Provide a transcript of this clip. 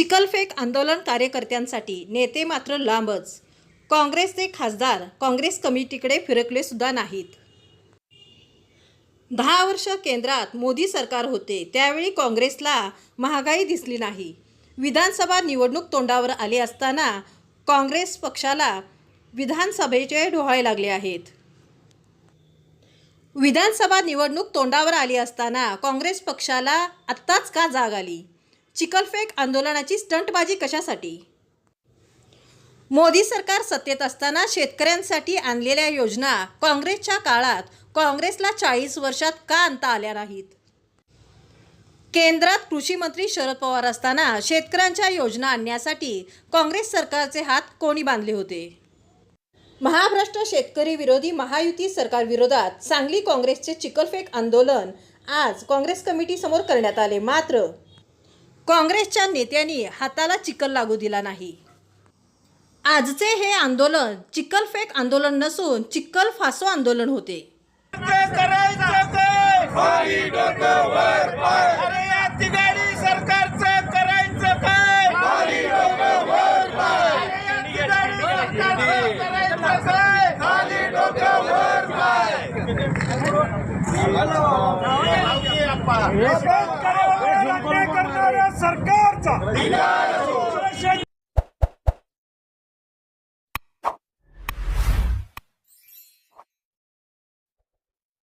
चिखलफेक आंदोलन कार्यकर्त्यांसाठी नेते मात्र लांबच. काँग्रेसचे खासदार काँग्रेस कमिटीकडे फिरकले सुद्धा नाहीत. दहा वर्ष केंद्रात मोदी सरकार होते त्यावेळी काँग्रेसला महागाई दिसली नाही. विधानसभा निवडणूक तोंडावर आली असताना काँग्रेस पक्षाला विधानसभेचे डोहाळे लागले आहेत. विधानसभा निवडणूक तोंडावर आली असताना काँग्रेस पक्षाला आत्ताच का जाग आली? चिखलफेक आंदोलनाची स्टंटबाजी कशासाठी? मोदी सरकार सत्तेत असताना शेतकऱ्यांसाठी आणलेल्या योजना काँग्रेसच्या काळात काँग्रेसला चाळीस वर्षात का आणता आल्या नाहीत? केंद्रात कृषी मंत्री शरद पवार असताना शेतकऱ्यांच्या योजना आणण्यासाठी काँग्रेस सरकारचे हात कोणी बांधले होते? महाभ्रष्ट शेतकरी विरोधी महायुती सरकारविरोधात सांगली काँग्रेसचे चिखलफेक आंदोलन आज काँग्रेस कमिटीसमोर करण्यात आले. मात्र काँग्रेसच्या नेत्यांनी हाताला चिखल लागू दिला नाही. आजचे हे आंदोलन चिखलफेक आंदोलन नसून चिखल फासो आंदोलन होते. करायचं काय? खाली डोकं वर पाय. अरे या तिघाडी सरकारचं सरकारचा